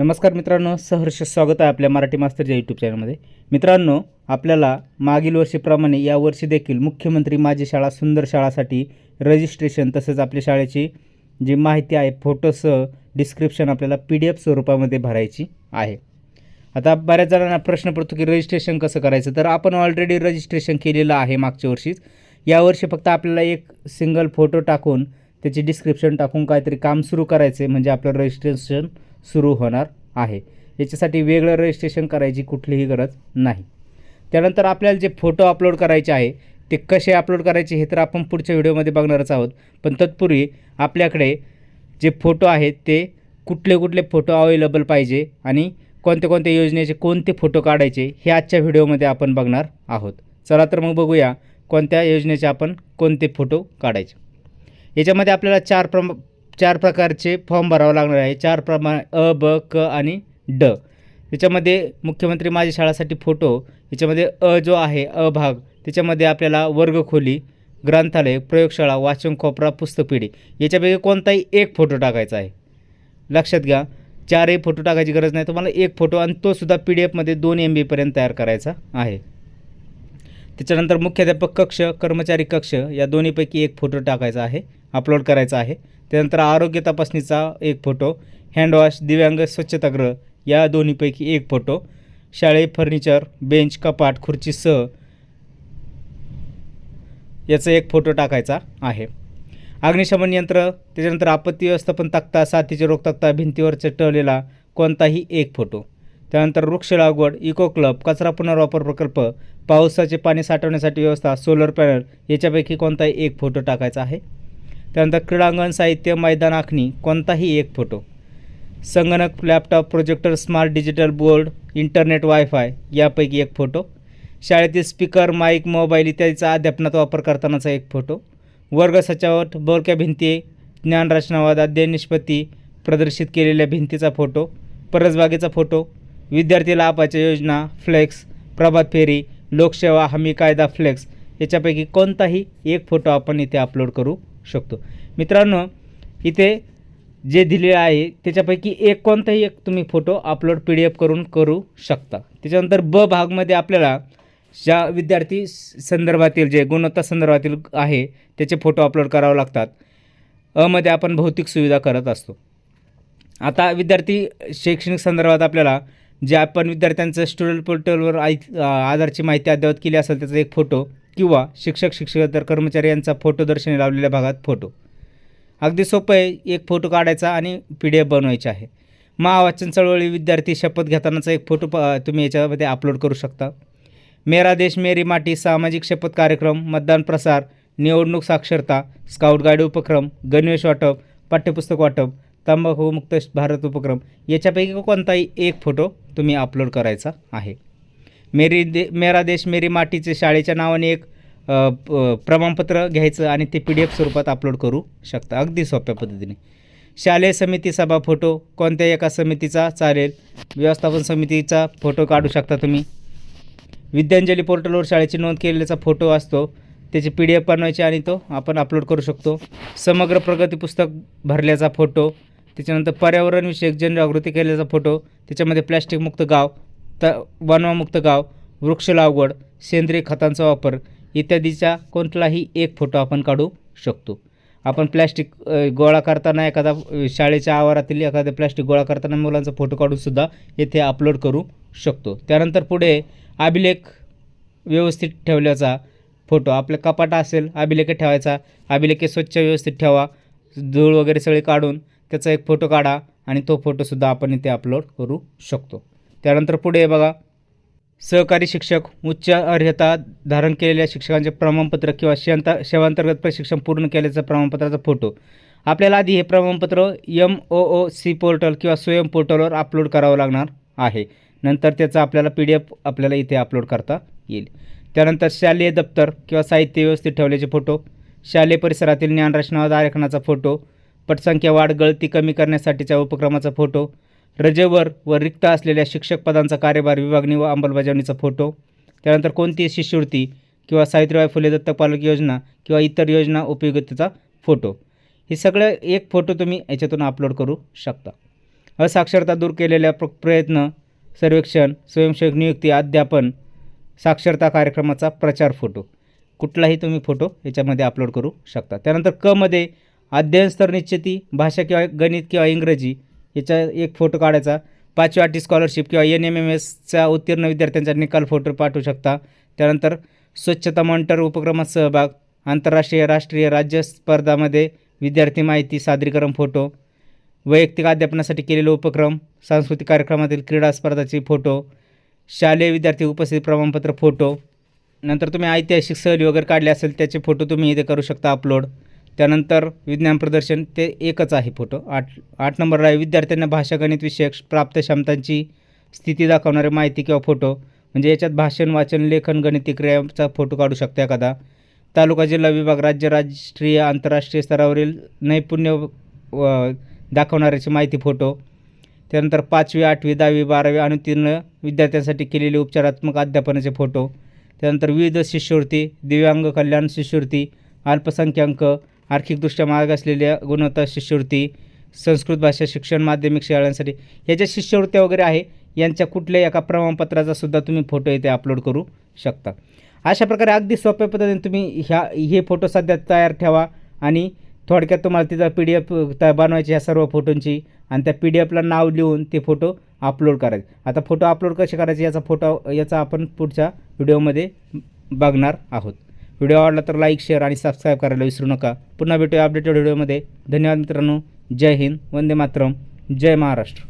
नमस्कार मित्रांनो सहर्ष स्वागत आहे आपल्या मराठी मास्तरच्या यूट्यूब चॅनलमध्ये मित्रांनो आपल्याला मागील वर्षीप्रमाणे यावर्षी देखील मुख्यमंत्री माझी शाळा सुंदर शाळासाठी रजिस्ट्रेशन तसेच आपल्या शाळेची जी माहिती आहे फोटोसह डिस्क्रिप्शन आपल्याला पी डी एफ स्वरूपामध्ये भरायची आहे. आता बऱ्याच जणांना प्रश्न पडतो की रजिस्ट्रेशन कसं करायचं? तर आपण ऑलरेडी रजिस्ट्रेशन केलेलं आहे मागच्या वर्षीच. यावर्षी फक्त आपल्याला एक सिंगल फोटो टाकून त्याची डिस्क्रिप्शन टाकून काहीतरी काम सुरू करायचं आहे म्हणजे आपलं रजिस्ट्रेशन सुरू होणार आहे. याच्यासाठी वेगळं रजिस्ट्रेशन करायची कुठलीही गरज नाही. त्यानंतर आपल्याला जे फोटो अपलोड करायचे आहे ते कसे अपलोड करायचे हे तर आपण पुढच्या व्हिडिओमध्ये बघणारच आहोत. पण तत्पूर्वी आपल्याकडे जे फोटो आहेत ते कुठले कुठले फोटो अवेलेबल पाहिजे आणि कोणत्या कोणत्या योजनेचे कोणते फोटो काढायचे हे आजच्या व्हिडिओमध्ये आपण बघणार आहोत. चला तर मग बघूया कोणत्या योजनेचे आपण कोणते फोटो काढायचे. याच्यामध्ये आपल्याला चार प्रम चार प्रकारचे फॉर्म भरावं लागणार आहे. चार प्रमा अ ब क आणि ड. त्याच्यामध्ये मुख्यमंत्री माझी शाळासाठी फोटो याच्यामध्ये अ जो आहे अ भाग त्याच्यामध्ये आपल्याला वर्गखोली ग्रंथालय प्रयोगशाळा वाचन कोपरा पुस्तकपिढी याच्यापैकी कोणताही एक फोटो टाकायचा आहे. लक्षात घ्या चारही फोटो टाकायची गरज नाही. तुम्हाला एक फोटो आणि तोसुद्धा पी डी एफमध्ये दोन एम बीपर्यंत तयार करायचा आहे. त्याच्यानंतर मुख्याध्यापक कक्ष कर्मचारी कक्ष या दोन्हीपैकी एक फोटो टाकायचा आहे अपलोड करायचा आहे. त्यानंतर आरोग्य तपासणीचा एक फोटो हँडवॉश दिव्यांग स्वच्छतागृह या दोन्हीपैकी एक फोटो शाळे फर्निचर बेंच कपाट खुर्चीसह याचा एक फोटो टाकायचा आहे. अग्निशमन यंत्र त्याच्यानंतर आपत्ती व्यवस्थापन तक्ता साथीचे रोग तक्ता भिंतीवर चिटवलेला कोणताही एक फोटो त्यानंतर वृक्ष लागवड इको क्लब कचरा पुनर्वापर प्रकल्प पावसाचे पाणी साठवण्यासाठी व्यवस्था सोलर पॅनल याच्यापैकी कोणताही एक फोटो टाकायचा आहे. त्यानंतर क्रीडांगण साहित्य मैदान आखणी कोणताही एक फोटो संगणक laptop projector smart digital board internet wifi यापैकी एक फोटो शाळेतील स्पीकर माईक मोबाईल इत्यादीचा अध्यापनात वापर करतानाचा एक फोटो वर्ग सजावट बोरक्या भिंती ज्ञानरचनावाद अध्ययन निष्पत्ती प्रदर्शित केलेल्या भिंतीचा फोटो परसबागेचा फोटो विद्यार्थी लाभाच्या योजना फ्लेक्स प्रभात फेरी लोकसेवा हमी कायदा फ्लेक्स याच्यापैकी कोणताही एक फोटो आपण इथे अपलोड करू. शकतो. मित्रांनो इथे जे दिलेलं आहे त्याच्यापैकी एक कोणताही एक तुम्ही photo upload P D F करून करू शकता. त्याच्यानंतर ब भागमध्ये आपल्याला ज्या विद्यार्थी संदर्भातील जे गुणवत्ता संदर्भातील आहे त्याचे फोटो अपलोड करावे लागतात. अमध्ये आपण भौतिक सुविधा करत असतो. आता विद्यार्थी शैक्षणिक संदर्भात आपल्याला जे आपण विद्यार्थ्यांचं स्टुडंट पोर्टलवर आई आधारची माहिती अद्ययावत केली असेल त्याचा एक फोटो किंवा शिक्षक शिक्षकेतर कर्मचारी यांचा फोटो दर्शनी लावलेल्या भागात फोटो अगदी सोपं आहे एक फोटो काढायचा आणि पी डी एफ बनवायची आहे. महावाचन चळवळी विद्यार्थी शपथ घेतानाचा एक फोटो प तुम्ही याच्यामध्ये अपलोड करू शकता. मेरा देश मेरी माटी सामाजिक शपथ कार्यक्रम मतदान प्रसार निवडणूक साक्षरता स्काउट गाईड उपक्रम गणवेश वाटप पाठ्यपुस्तक वाटप तंबाखूमुक्त भारत उपक्रम. याच्यापैकी कोणताही एक फोटो तुम्ही अपलोड करायचा आहे. मेरी दे मेरा देश मेरी मातीचे शाळेच्या नावाने एक प्रमाणपत्र घ्यायचं आणि ते पी डी एफ स्वरूपात अपलोड करू शकता. अगदी सोप्या पद्धतीने. शालेय समिती सभा फोटो कोणत्याही एका समितीचा चालेल. व्यवस्थापन समितीचा फोटो काढू शकता तुम्ही. विद्यांजली पोर्टलवर शाळेची नोंद केलेल्याचा फोटो असतो. त्याची पी डी एफ बनवायची आणि तो आपण अपलोड करू शकतो. समग्र प्रगती पुस्तक भरल्याचा फोटो त्याच्यानंतर पर्यावरणविषयक जनजागृती केल्याचा फोटो त्याच्यामध्ये प्लॅस्टिकमुक्त गाव त वनवामुक्त गाव वृक्ष लागवड सेंद्रिय खतांचा वापर इत्यादीचा कोणताही एक फोटो आपण काढू शकतो. आपण प्लॅस्टिक गोळा करताना एखादा शाळेच्या आवारातील एखादा प्लॅस्टिक गोळा करताना मुलांचा फोटो काढूनसुद्धा येथे अपलोड करू शकतो. त्यानंतर पुढे अभिलेख व्यवस्थित ठेवल्याचा फोटो. आपल्या कपाटा असेल अभिलेख ठेवायचा. अभिलेखे स्वच्छ व्यवस्थित ठेवा. धूळ वगैरे सगळे काढून त्याचा एक फोटो काढा आणि तो फोटोसुद्धा आपण इथे अपलोड करू शकतो. त्यानंतर पुढे बघा. सहकारी शिक्षक उच्च अर्हता धारण केलेल्या शिक्षकांचे प्रमाणपत्र किंवा शेंता सेवांतर्गत प्रशिक्षण पूर्ण केल्याचं प्रमाणपत्राचा फोटो. आपल्याला आधी हे प्रमाणपत्र M O O C portal किंवा स्वयं पोर्टलवर अपलोड करावं लागणार आहे. नंतर त्याचा आपल्याला पी डी एफ आपल्याला इथे अपलोड करता येईल. त्यानंतर शालेय दप्तर किंवा साहित्य व्यवस्थित ठेवल्याचे फोटो शालेय परिसरातील ज्ञानरचना आरेखनाचा फोटो पटसंख्या वाढ गळती कमी करण्यासाठीच्या उपक्रमाचा फोटो रजेवर व रिक्त असलेल्या शिक्षक पदांचा कार्यभार विभागणी व अंमलबजावणीचा फोटो त्यानंतर कोणतीही शिष्यवृत्ती किंवा सावित्रीबाई फुले दत्तक पालक योजना किंवा इतर योजना उपयोगितेचा फोटो. हे सगळं एक फोटो तुम्ही याच्यातून अपलोड करू शकता. असाक्षरता दूर केलेल्या प्र प्रयत्न सर्वेक्षण स्वयंसेवक नियुक्ती अध्यापन साक्षरता कार्यक्रमाचा प्रचार फोटो. कुठलाही तुम्ही फोटो याच्यामध्ये अपलोड करू शकता. त्यानंतर कमध्ये अध्ययनस्तर अध्ययन स्तर निश्चिती भाषा किंवा गणित किंवा इंग्रजी याचा एक फोटो काढायचा. पाचवी आठी स्कॉलरशिप किंवा एन एम एम एसचा उत्तीर्ण विद्यार्थ्यांचा निकाल फोटो पाठवू शकता. त्यानंतर स्वच्छता मॉनिटर उपक्रमात सहभाग आंतरराष्ट्रीय राष्ट्रीय राज्य स्पर्धामध्ये विद्यार्थी माहिती सादरीकरण फोटो वैयक्तिक अध्यापनासाठी केलेले उपक्रम सांस्कृतिक कार्यक्रमातील क्रीडा स्पर्धाचे फोटो शालेय विद्यार्थी उपस्थित प्रमाणपत्र फोटो नंतर तुम्ही ऐतिहासिक सहली वगैरे काढले असेल त्याचे फोटो तुम्ही इथे करू शकता अपलोड त्यानंतर विज्ञान प्रदर्शन ते एकच आहे फोटो. आठ आठ नंबरला आहे विद्यार्थ्यांना भाषा गणित विषयक प्राप्त क्षमतांची स्थिती दाखवणारे माहिती किंवा फोटो. म्हणजे याच्यात भाषण वाचन लेखन गणिती क्रियाचा फोटो काढू शकता एखादा. तालुका जिल्हा विभाग राज्य राष्ट्रीय आंतरराष्ट्रीय स्तरावरील नैपुण्य व दाखवणाऱ्याची माहिती फोटो. त्यानंतर पाचवी आठवी दहावी बारावी अनुत्तीर्ण विद्यार्थ्यांसाठी केलेले उपचारात्मक अध्यापनाचे फोटो. त्यानंतर विविध शिष्यवृत्ती दिव्यांग कल्याण शिष्यवृत्ती अल्पसंख्याक आर्थिकदृष्ट्या मार्ग असलेल्या गुणवत्ता शिष्यवृत्ती संस्कृत भाषा शिक्षण माध्यमिक शाळांसाठी ह्या ज्या शिष्यवृत्त्या वगैरे आहे यांच्या कुठल्याही एका प्रमाणपत्राचा सुद्धा तुम्ही फोटो इथे अपलोड करू शकता. अशा प्रकारे अगदी सोप्या पद्धतीने तुम्ही ह्या हे फोटो सध्या तयार ठेवा आणि थोडक्यात तुम्हाला तिचा पी डी एफ बनवायची ह्या सर्व फोटोंची आणि त्या पी डी एफला नाव लिहून ते फोटो अपलोड करायचे. आता फोटो अपलोड कसे करायचे याचा फोटो याचा आपण पुढच्या व्हिडिओमध्ये बघणार आहोत. व्हिडिओ आवडला तर लाईक शेअर आणि सबस्क्राईब करायला विसरू नका. पुन्हा भेटूया अपडेटेड व्हिडिओमध्ये. धन्यवाद मित्रांनो. जय हिंद. वंदे मातरम. जय महाराष्ट्र.